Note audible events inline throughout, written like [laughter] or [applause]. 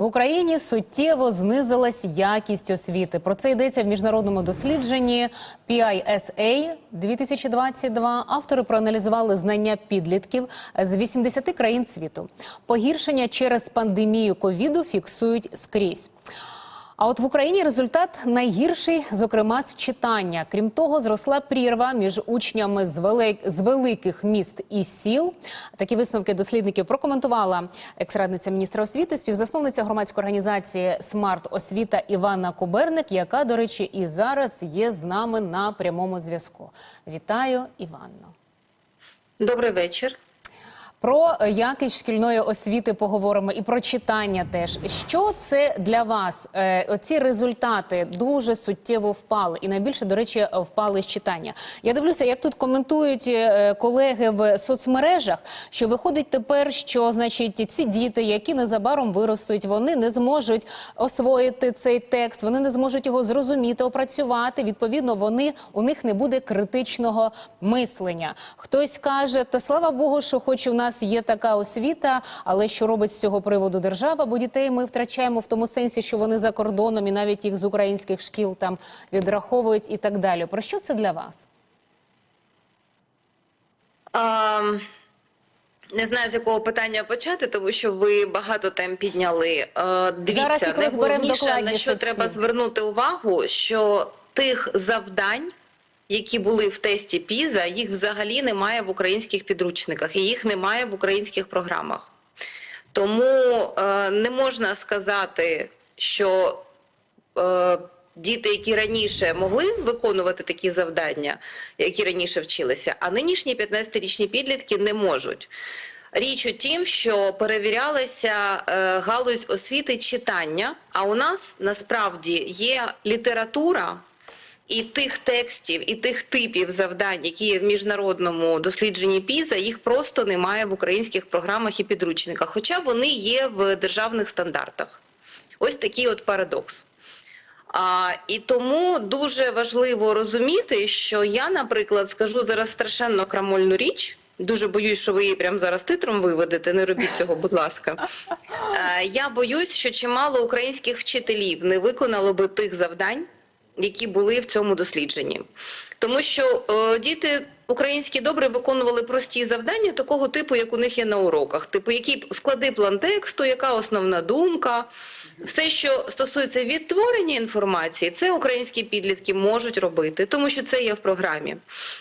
В Україні суттєво знизилась якість освіти. Про це йдеться в міжнародному дослідженні PISA 2022. Автори проаналізували знання підлітків з 80 країн світу. Погіршення через пандемію ковіду фіксують скрізь. А от в Україні результат найгірший, зокрема з читання. Крім того, зросла прірва між учнями з, велик... з великих міст і сіл. Такі висновки дослідників прокоментувала екс-радниця міністра освіти, співзасновниця громадської організації Смарт Освіта Івана Куберник, яка, до речі, і зараз є з нами на прямому зв'язку. Вітаю, Іванно. Добрий вечір. Про якість шкільної освіти поговоримо і про читання теж. Що це для вас? Е, Оці результати дуже суттєво впали, і найбільше, до речі, впали з читання. Я дивлюся, як тут коментують е, колеги в соцмережах, що виходить тепер, що значить ці діти, які незабаром виростуть, вони не зможуть освоїти цей текст, вони не зможуть його зрозуміти, опрацювати. Відповідно, вони у них не буде критичного мислення. Хтось каже, та слава Богу, що хоч у нас є така освіта, але що робить з цього приводу держава? Бо дітей ми втрачаємо в тому сенсі, що вони за кордоном і навіть їх з українських шкіл там відраховують і так далі. Про що це для вас? А, не знаю, з якого питання почати, тому що ви багато тем підняли. Дивіться, Зараз найголовніше, на що треба звернути увагу, що тих завдань, які були в тесті ПІЗа, їх взагалі немає в українських підручниках і їх немає в українських програмах. Тому е, не можна сказати, що е, діти, які раніше могли виконувати такі завдання, які раніше вчилися, а нинішні 15-річні підлітки не можуть. Річ у тім, що перевірялася е, галузь освіти читання, а у нас насправді є література. І тих текстів, і тих типів завдань, які є в міжнародному дослідженні ПІЗа, їх просто немає в українських програмах і підручниках, хоча вони є в державних стандартах. Ось такий от парадокс. А, і тому дуже важливо розуміти, що я, наприклад, скажу зараз страшенно крамольну річ. Дуже боюсь, що ви її прямо зараз титром виведете. Не робіть цього, будь ласка. [laughs] Е, я боюсь, що чимало українських вчителів не виконало би тих завдань, які були в цьому дослідженні. Тому що е, діти українські добре виконували прості завдання такого типу, як у них є на уроках. Типу, які склади план тексту, яка основна думка. Все, що стосується відтворення інформації, це українські підлітки можуть робити, тому що це є в програмі.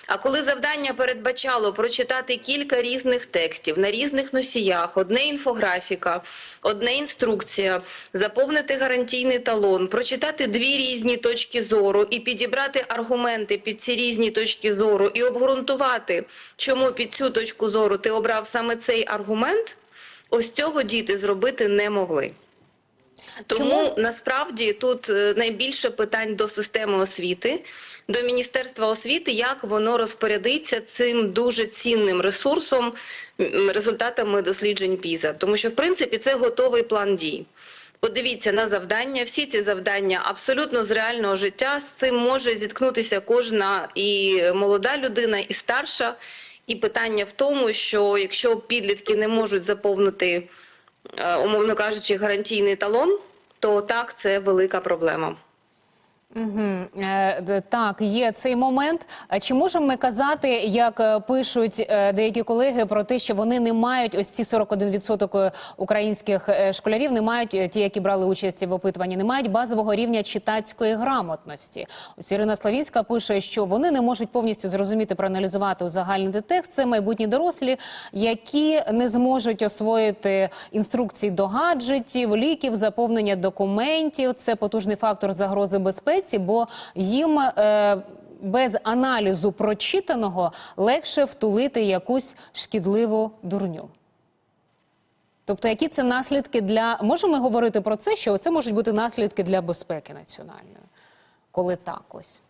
А коли завдання передбачало прочитати кілька різних текстів на різних носіях, одне інфографіка, одне інструкція, заповнити гарантійний талон, прочитати дві різні точки зору і підібрати аргументи під ці різні точки зору і обґрунтувати, чому під цю точку зору ти обрав саме цей аргумент, ось цього діти зробити не могли. Тому Чому? насправді тут е, найбільше питань до системи освіти, до Міністерства освіти, як воно розпорядиться цим дуже цінним ресурсом, результатами досліджень ПІЗа. Тому що, в принципі, це готовий план дій. Подивіться на завдання. Всі ці завдання абсолютно з реального життя. З цим може зіткнутися кожна і молода людина, і старша. І питання в тому, що якщо підлітки не можуть заповнити, е, умовно кажучи, гарантійний талон, то так це велика проблема. Угу. Так, є цей момент. Чи можемо ми казати, як е, пишуть е, деякі колеги, про те, що вони не мають ось ці 41% українських школярів, не мають ті, які брали участь в опитуванні, не мають базового рівня читацької грамотності. Ось Ірина Славінська пише, що вони не можуть повністю зрозуміти, проаналізувати узагальнити текст. Це майбутні дорослі, які не зможуть освоїти інструкції до гаджетів, ліків, заповнення документів. Це потужний фактор загрози безпеці, бо їм. Е, без аналізу прочитаного легше втулити якусь шкідливу дурню. Тобто, які це наслідки для можемо ми говорити про це, що це можуть бути наслідки для безпеки національної, коли так ось.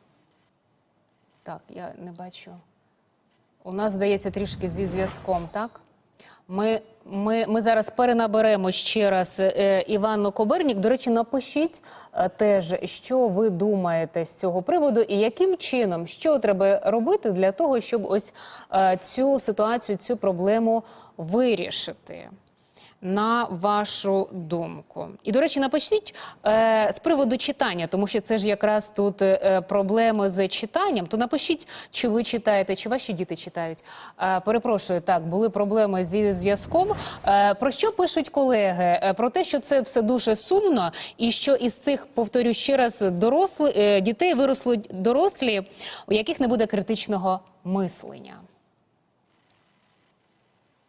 Так, я не бачу. У нас здається трішки зі зв'язком, так? Ми, ми, ми зараз перенаберемо ще раз е, Іванну Кобернік. До речі, напишіть е, теж, що ви думаєте з цього приводу, і яким чином, що треба робити для того, щоб ось е, цю ситуацію, цю проблему вирішити. На вашу думку? І, до речі, напишіть е, з приводу читання, тому що це ж якраз тут е, проблеми з читанням. То напишіть, чи ви читаєте, чи ваші діти читають. Е, перепрошую, так, були проблеми зі зв'язком. Е, про що пишуть колеги? Е, про те, що це все дуже сумно, і що із цих, повторю ще раз, доросли, е, дітей виросли дорослі, у яких не буде критичного мислення.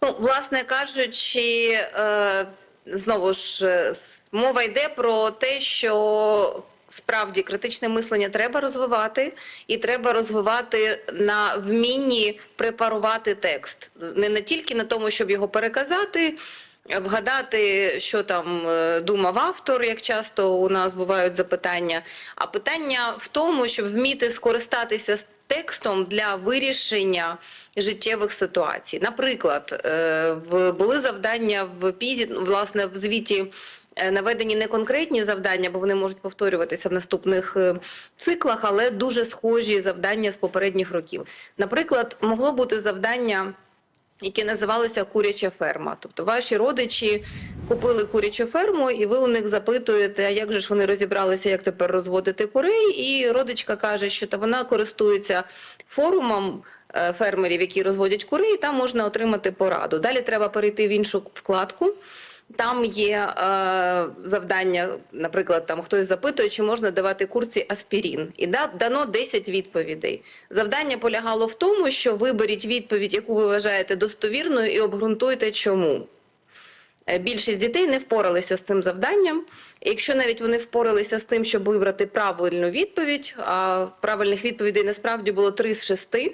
Ну, власне кажучи, е, знову ж е, мова йде про те, що справді критичне мислення треба розвивати, і треба розвивати на вмінні препарувати текст. Не, не тільки на тому, щоб його переказати. Вгадати, що там е, думав автор, як часто у нас бувають запитання. А питання в тому, щоб вміти скористатися текстом для вирішення життєвих ситуацій. Наприклад, е, були завдання в пізі, власне, в звіті. е, Наведені не конкретні завдання, бо вони можуть повторюватися в наступних е, циклах, але дуже схожі завдання з попередніх років. Наприклад, могло бути завдання, яке називалося куряча ферма. Тобто ваші родичі купили курячу ферму, і ви у них запитуєте, а як же ж вони розібралися, як тепер розводити курей. І родичка каже, що та вона користується форумом е, фермерів, які розводять курей, і там можна отримати пораду. Далі треба перейти в іншу вкладку. Там є е, завдання, наприклад, там хтось запитує, чи можна давати курці аспірін, і да, дано 10 відповідей. Завдання полягало в тому, що виберіть відповідь, яку ви вважаєте достовірною, і обґрунтуйте, чому. Е, Більшість дітей не впоралися з цим завданням. Якщо навіть вони впоралися з тим, щоб вибрати правильну відповідь, а правильних відповідей насправді було 3 з 6, е,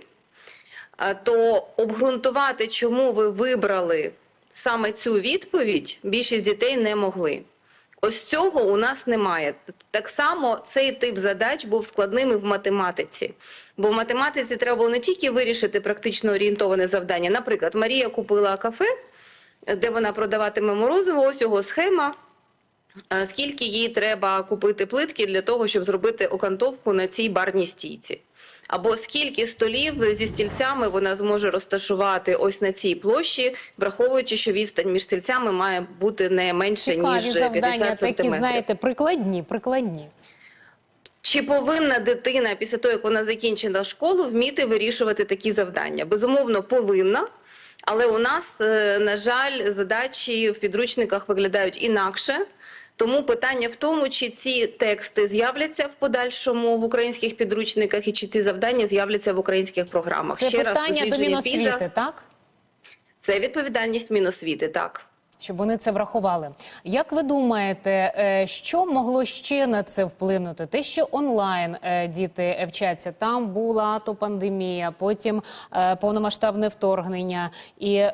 то обґрунтувати, чому ви вибрали саме цю відповідь, більшість дітей не могли. Ось цього у нас немає. Так само цей тип задач був складним і в математиці. Бо в математиці треба було не тільки вирішити практично орієнтоване завдання. Наприклад, Марія купила кафе, де вона продаватиме морозиво, ось його схема. Скільки їй треба купити плитки для того, щоб зробити окантовку на цій барній стійці? Або скільки столів зі стільцями вона зможе розташувати ось на цій площі, враховуючи, що відстань між стільцями має бути не менше Цікаві ніж 50 завдання, сантиметрів. такі, знаєте, прикладні, прикладні. Чи повинна дитина після того, як вона закінчила школу, вміти вирішувати такі завдання? Безумовно, повинна. Але у нас, е, на жаль, задачі в підручниках виглядають інакше. Тому питання в тому, чи ці тексти з'являться в подальшому в українських підручниках, і чи ці завдання з'являться в українських програмах. Це Ще раз, питання до Міносвіти, піза. так? це відповідальність Міносвіти, так. Щоб вони це врахували. Як ви думаєте, е, що могло ще на це вплинути? Те, що онлайн е, діти вчаться, там була то пандемія, потім е, повномасштабне вторгнення, і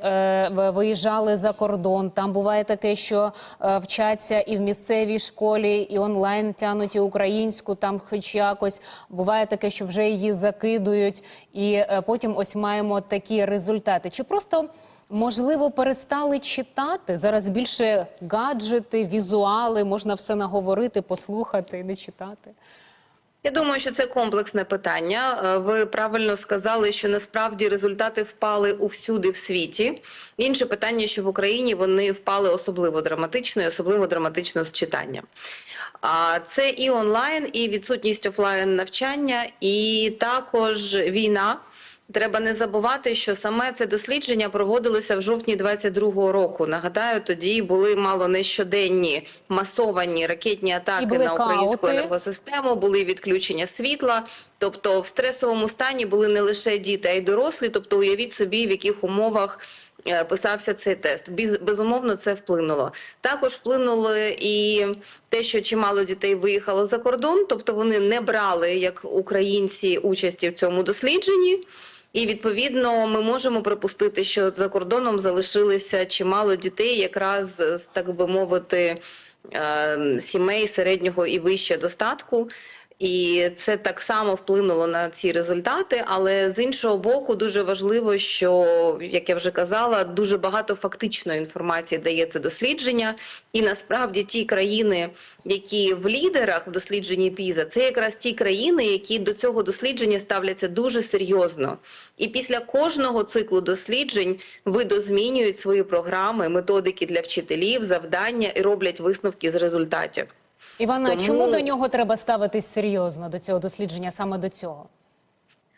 виїжджали за кордон. Там буває таке, що вчаться і в місцевій школі, і онлайн тянуть і українську, там хоч якось. Буває таке, що вже її закидують, і потім ось маємо такі результати. Чи просто Можливо, перестали читати зараз більше гаджети, візуали, можна все наговорити, послухати і не читати. Я думаю, що це комплексне питання. Е, Ви правильно сказали, що насправді результати впали увсюди в світі. Інше питання, що в Україні вони впали особливо драматично, і особливо драматично з читанням. Це і онлайн, і відсутність офлайн навчання, і також війна. Треба не забувати, що саме це дослідження проводилося в жовтні 22-го року. Нагадаю, тоді були мало не щоденні масовані ракетні атаки на українську блекаути. енергосистему, були відключення світла. Тобто, в стресовому стані були не лише діти, а й дорослі. Тобто, уявіть собі, в яких умовах. е, Писався цей тест. Безумовно, це вплинуло. Також вплинуло і те, що чимало дітей виїхало за кордон, тобто вони не брали як українці участі в цьому дослідженні. І відповідно ми можемо припустити, що за кордоном залишилися чимало дітей, якраз з так би мовити, е, сімей середнього і вище достатку. І це так само вплинуло на ці результати. Але з іншого боку, дуже важливо, що як я вже казала, дуже багато фактичної інформації дає це дослідження. І насправді ті країни, які в лідерах в дослідженні ПІЗа, це якраз ті країни, які до цього дослідження ставляться дуже серйозно. І після кожного циклу досліджень видозмінюють свої програми, методики для вчителів, завдання і роблять висновки з результатів. Івана, Тому- чому до нього треба ставитись серйозно до цього дослідження, саме до цього?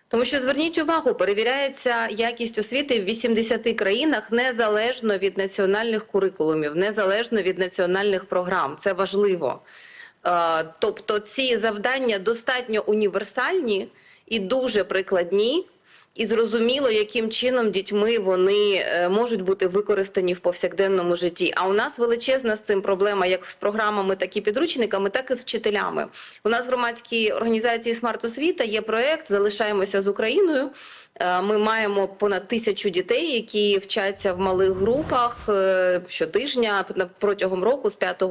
Тому що зверніть увагу, перевіряється якість освіти в 80 країнах незалежно від національних курикулумів, незалежно від національних програм. Це важливо. Е, Тобто ці завдання достатньо універсальні і дуже прикладні. І зрозуміло, яким чином дітьми вони е, можуть бути використані в повсякденному житті. А у нас величезна з цим проблема, як з програмами, так і підручниками, так і з вчителями. У нас в громадській організації Смарт Освіта є проект Залишаємося з Україною. Е, Ми маємо понад тисячу дітей, які вчаться в малих групах е, щотижня протягом року з 5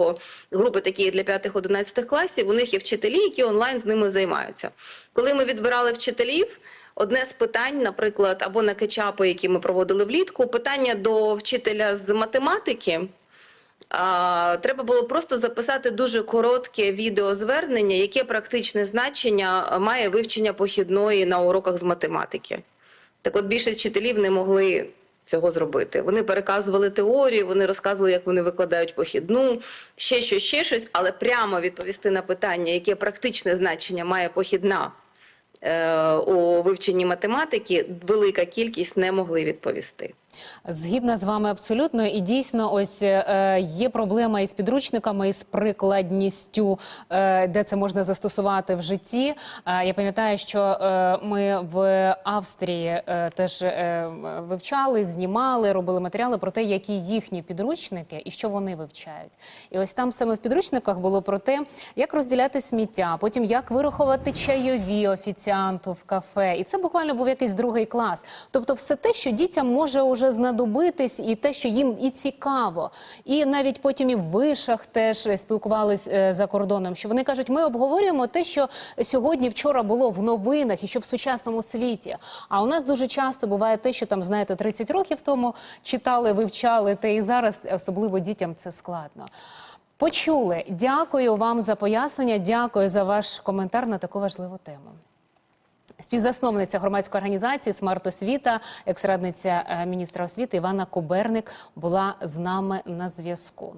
групи, такі для 5-11 класів. У них є вчителі, які онлайн з ними займаються. Коли ми відбирали вчителів. Одне з питань, наприклад, або на кетчапи, які ми проводили влітку, питання до вчителя з математики. А, треба було просто записати дуже коротке відеозвернення, яке практичне значення має вивчення похідної на уроках з математики. Так от більшість вчителів не могли цього зробити. Вони переказували теорію, вони розказували, як вони викладають похідну, ще щось, ще щось, але прямо відповісти на питання, яке практичне значення має похідна у вивченні математики, велика кількість не могли відповісти. Згідна з вами абсолютно, і дійсно, ось е, є проблема із підручниками, із прикладністю, е, де це можна застосувати в житті. Е, я пам'ятаю, що е, ми в Австрії е, теж е, вивчали, знімали, робили матеріали про те, які їхні підручники і що вони вивчають. І ось там саме в підручниках було про те, як розділяти сміття, потім як вирахувати чайові офіціанту в кафе. І це буквально був якийсь другий клас. Тобто, все те, що дітям може уже знадобитись, і те, що їм і цікаво. І навіть потім і в вишах теж спілкувались е, за кордоном. Що вони кажуть, ми обговорюємо те, що сьогодні, вчора було в новинах і що в сучасному світі. А у нас дуже часто буває те, що там знаєте, 30 років тому читали, вивчали, те і зараз, особливо дітям, це складно. Почули. Дякую вам за пояснення. Дякую за ваш коментар на таку важливу тему. Співзасновниця громадської організації Смарт Освіта, екс-радниця е, міністра освіти Івана Коберник була з нами на зв'язку.